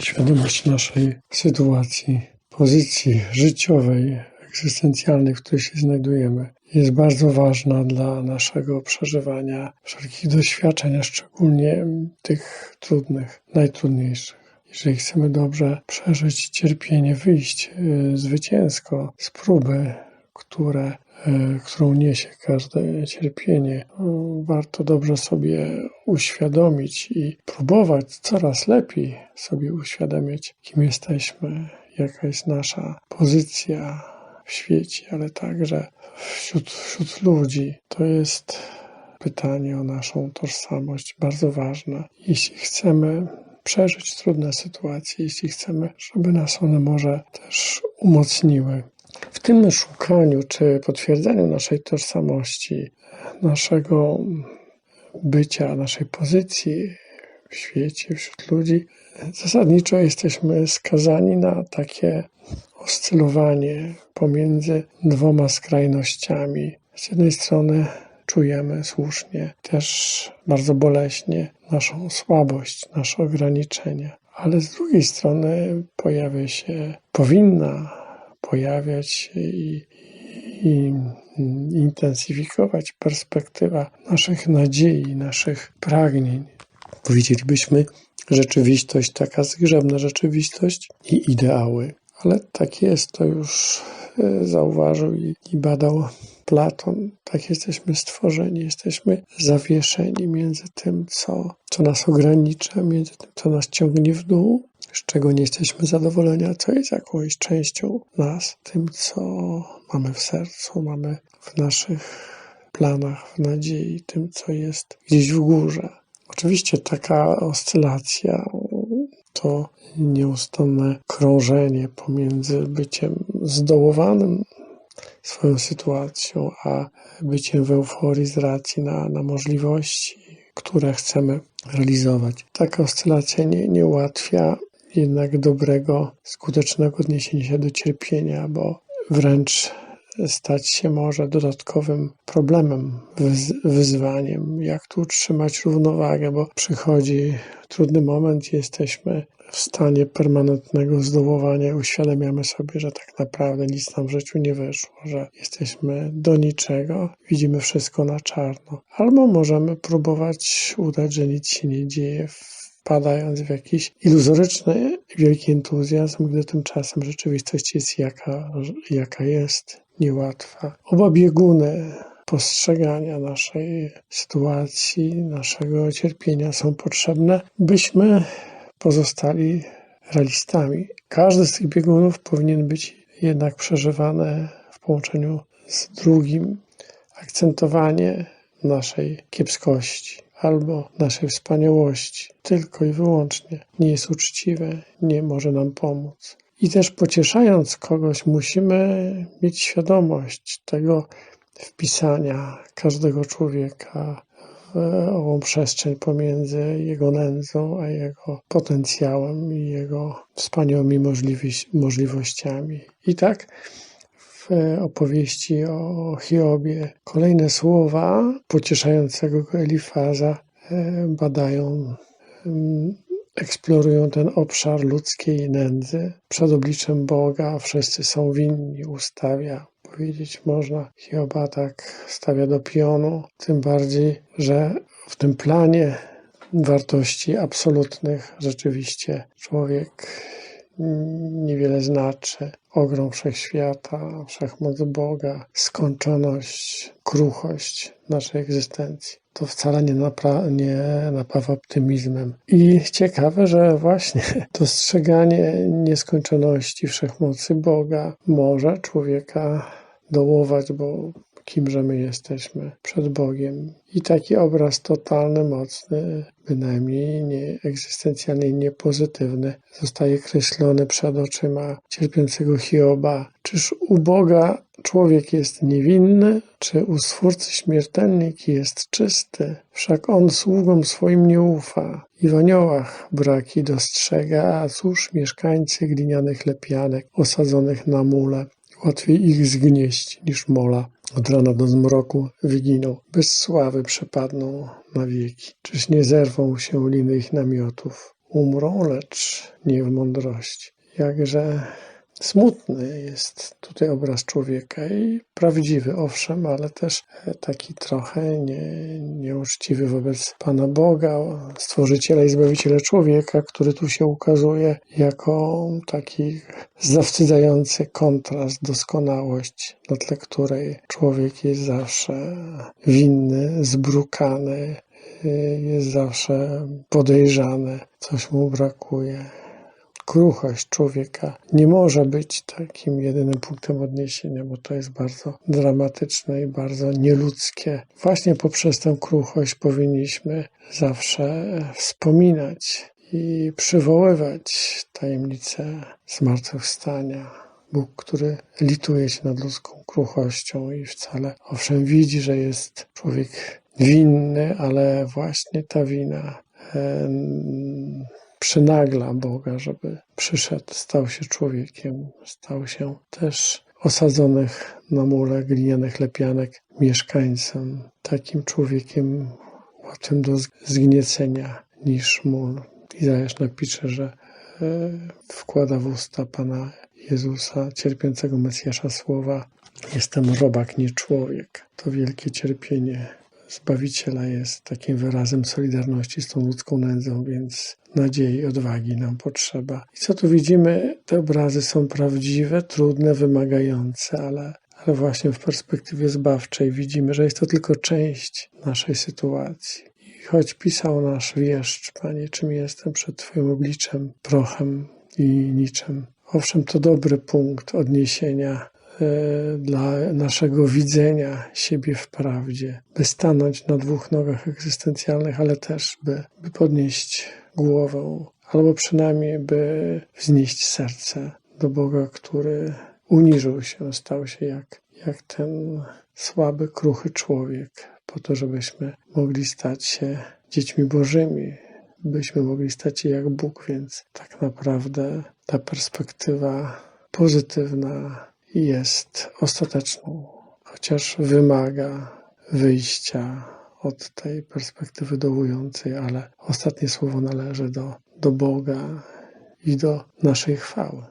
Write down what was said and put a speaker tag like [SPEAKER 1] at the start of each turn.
[SPEAKER 1] świadomość naszej sytuacji, pozycji życiowej, egzystencjalnej, w której się znajdujemy, jest bardzo ważna dla naszego przeżywania wszelkich doświadczeń, a szczególnie tych trudnych, najtrudniejszych. Jeżeli chcemy dobrze przeżyć cierpienie, wyjść y, zwycięsko z próby, które E, którą niesie każde cierpienie. Warto dobrze sobie uświadomić i próbować coraz lepiej sobie uświadamiać, kim jesteśmy, jaka jest nasza pozycja w świecie, ale także wśród, wśród ludzi. To jest pytanie o naszą tożsamość, bardzo ważne. Jeśli chcemy przeżyć trudne sytuacje, jeśli chcemy, żeby nas one może też umocniły, w tym szukaniu czy potwierdzeniu naszej tożsamości, naszego bycia, naszej pozycji w świecie, wśród ludzi, zasadniczo jesteśmy skazani na takie oscylowanie pomiędzy dwoma skrajnościami. Z jednej strony czujemy słusznie, też bardzo boleśnie naszą słabość, nasze ograniczenia, ale z drugiej strony pojawia się, powinna pojawiać i, i intensyfikować perspektywa naszych nadziei, naszych pragnień. Powiedzielibyśmy, rzeczywistość, taka zgrzebna rzeczywistość i ideały. Ale tak jest, to już e, zauważył i, i badał Platon. Tak jesteśmy stworzeni, jesteśmy zawieszeni między tym, co, co nas ogranicza, między tym, co nas ciągnie w dół, z czego nie jesteśmy zadowoleni, a co jest jakąś częścią nas, tym, co mamy w sercu, mamy w naszych planach, w nadziei, tym, co jest gdzieś w górze. Oczywiście taka oscylacja to nieustanne krążenie pomiędzy byciem zdołowanym swoją sytuacją, a byciem w euforii z racji na, na możliwości, które chcemy realizować. Taka oscylacja nie, nie ułatwia jednak dobrego, skutecznego odniesienia się do cierpienia, bo wręcz stać się może dodatkowym problemem, wyzwaniem, jak tu utrzymać równowagę, bo przychodzi trudny moment jesteśmy w stanie permanentnego zdołowania, uświadamiamy sobie, że tak naprawdę nic nam w życiu nie wyszło, że jesteśmy do niczego, widzimy wszystko na czarno. Albo możemy próbować udać, że nic się nie dzieje, wpadając w jakiś iluzoryczny, wielki entuzjazm, gdy tymczasem rzeczywistość jest jaka, jaka jest, niełatwa. Oba bieguny postrzegania naszej sytuacji, naszego cierpienia są potrzebne, byśmy pozostali realistami. Każdy z tych biegunów powinien być jednak przeżywany w połączeniu z drugim. Akcentowanie naszej kiepskości albo naszej wspaniałości tylko i wyłącznie nie jest uczciwe, nie może nam pomóc. I też pocieszając kogoś, musimy mieć świadomość tego wpisania każdego człowieka w ową przestrzeń pomiędzy jego nędzą a jego potencjałem i jego wspaniałymi możliwościami. I tak opowieści o Hiobie kolejne słowa pocieszającego go Elifaza e, badają eksplorują ten obszar ludzkiej nędzy. Przed obliczem Boga wszyscy są winni, ustawia. Powiedzieć można, Hioba tak stawia do pionu, tym bardziej, że w tym planie wartości absolutnych rzeczywiście człowiek niewiele znaczy. Ogrom wszechświata, wszechmoc Boga, skończoność, kruchość naszej egzystencji. To wcale nie, napra- nie napawa optymizmem. I ciekawe, że właśnie dostrzeganie nieskończoności wszechmocy Boga może człowieka dołować, bo kimże my jesteśmy przed Bogiem. I taki obraz totalny, mocny, bynajmniej nie egzystencjalny i niepozytywny, zostaje kreślony przed oczyma cierpiącego Hioba. Czyż u Boga człowiek jest niewinny, czy u Stwórcy śmiertelnik jest czysty? Wszak on sługom swoim nie ufa i w aniołach braki dostrzega, a cóż mieszkańcy glinianych lepianek osadzonych na mule. Łatwiej ich zgnieść niż mola. Od rana do zmroku wyginą, bez sławy przepadną na wieki. Czyż nie zerwą się liny ich namiotów? umrą, lecz nie w mądrości. Jakże smutny jest tutaj obraz człowieka i prawdziwy, owszem, ale też taki trochę nie, nieuczciwy wobec Pana Boga, Stworzyciela i Zbawiciela człowieka, który tu się ukazuje jako taki zawstydzający kontrast, doskonałość, na tle której człowiek jest zawsze winny, zbrukany, jest zawsze podejrzany, coś mu brakuje kruchość człowieka nie może być takim jedynym punktem odniesienia, bo to jest bardzo dramatyczne i bardzo nieludzkie. Właśnie poprzez tę kruchość powinniśmy zawsze wspominać i przywoływać tajemnicę zmartwychwstania. Bóg, który lituje się nad ludzką kruchością i wcale, owszem, widzi, że jest człowiek winny, ale właśnie ta wina przynagla Boga, żeby przyszedł, stał się człowiekiem, stał się też osadzonych na mule glinianych lepianek mieszkańcem, takim człowiekiem łatwym do zgniecenia niż mól. Izajasz napisze, że e, wkłada w usta Pana Jezusa, cierpiącego Mesjasza słowa Jestem robak, nie człowiek. To wielkie cierpienie Zbawiciela jest takim wyrazem solidarności z tą ludzką nędzą, więc nadziei, odwagi nam potrzeba. I co tu widzimy? Te obrazy są prawdziwe, trudne, wymagające, ale, ale właśnie w perspektywie zbawczej widzimy, że jest to tylko część naszej sytuacji. I choć pisał nasz wieszcz, Panie, czym jestem przed Twoim obliczem, prochem i niczym. Owszem, to dobry punkt odniesienia dla naszego widzenia siebie w prawdzie, by stanąć na dwóch nogach egzystencjalnych, ale też by, by podnieść głowę, albo przynajmniej by wznieść serce do Boga, który uniżył się, stał się jak, jak ten słaby, kruchy człowiek, po to, żebyśmy mogli stać się dziećmi Bożymi, byśmy mogli stać się jak Bóg, więc tak naprawdę ta perspektywa pozytywna jest ostateczną, chociaż wymaga wyjścia od tej perspektywy dołującej, ale ostatnie słowo należy do, do Boga i do naszej chwały.